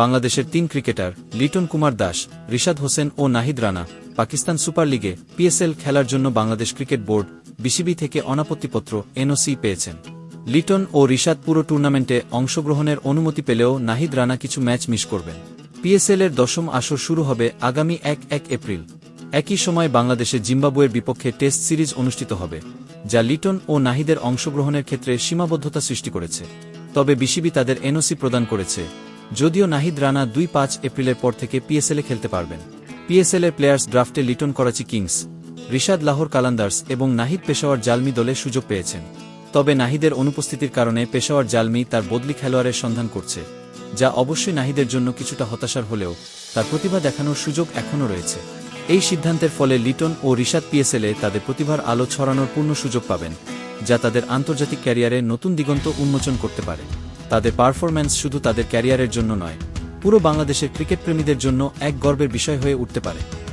বাংলাদেশের তিন ক্রিকেটার লিটন কুমার দাস, রিশাদ হোসেন ও নাহিদ রানা, পাকিস্তান সুপার লিগে পিএসএল খেলার জন্য বাংলাদেশ ক্রিকেট বোর্ড, বিসিবি থেকে অনাপত্তিপত্র, এনওসি পেয়েছেন। লিটন ও রিশাদ পুরো টুর্নামেন্টে অংশগ্রহণের অনুমতি পেলেও নাহিদ রানা কিছু ম্যাচ মিস করবেন। পিএসএল এর দশম আসর শুরু হবে আগামী এক এক এপ্রিল। একই সময় বাংলাদেশে জিম্বাবুয়ের বিপক্ষে টেস্ট সিরিজ অনুষ্ঠিত হবে, যা লিটন ও নাহিদের অংশগ্রহণের ক্ষেত্রে সীমাবদ্ধতা সৃষ্টি করেছে। তবে বিসিবি তাদের এনওসি প্রদান করেছে। যদিও নাহিদ রানা দুই পাঁচ এপ্রিলের পর থেকে পিএসএলে খেলতে পারবেন। পিএসএল এর প্লেয়ার্স ড্রাফটে লিটন করাচি কিংস, রিশাদ লাহোর কালান্দার্স এবং নাহিদ পেশাওয়ার জালমি দলে সুযোগ পেয়েছেন। তবে নাহিদের অনুপস্থিতির কারণে পেশাওয়ার জালমি তার বদলি খেলোয়াড়ের সন্ধান করছে, যা অবশ্যই নাহিদের জন্য কিছুটা হতাশার হলেও তার প্রতিভা দেখানোর সুযোগ এখনও রয়েছে। এই সিদ্ধান্তের ফলে লিটন ও রিশাদ পিএসএলে তাদের প্রতিভার আলো ছড়ানোর পূর্ণ সুযোগ পাবেন, যা তাদের আন্তর্জাতিক ক্যারিয়ারে নতুন দিগন্ত উন্মোচন করতে পারে। তাদের পারফরম্যান্স শুধু তাদের ক্যারিয়ারের জন্য নয়, পুরো বাংলাদেশের ক্রিকেট প্রেমীদের জন্য এক গর্বের বিষয় হয়ে উঠতে পারে।